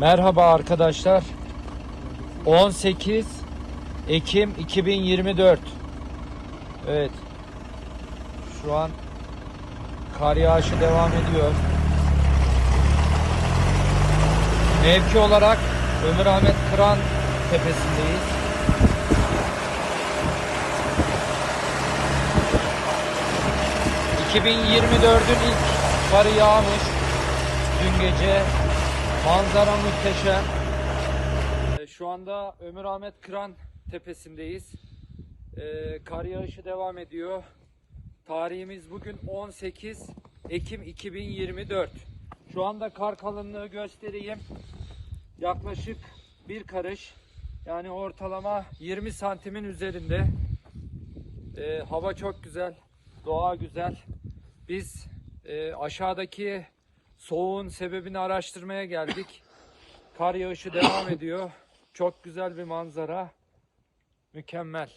Merhaba arkadaşlar. 18 Ekim 2024. Evet. Şu an kar yağışı devam ediyor. Mevki olarak Ömür Ahmet Kıran tepesindeyiz. ...2024'ün ilk karı yağmış. Dün gece manzara muhteşem. Ee, Şu anda Ömür Ahmet Kıran tepesindeyiz. Ee, kar yağışı devam ediyor. Tarihimiz bugün 18 Ekim 2024. Şu anda kar kalınlığı göstereyim. Yaklaşık bir karış. Yani ortalama 20 santimin üzerinde. Ee, hava çok güzel. Doğa güzel. Biz e, aşağıdaki soğuğun sebebini araştırmaya geldik. Kar yağışı devam ediyor. Çok güzel bir manzara. Mükemmel.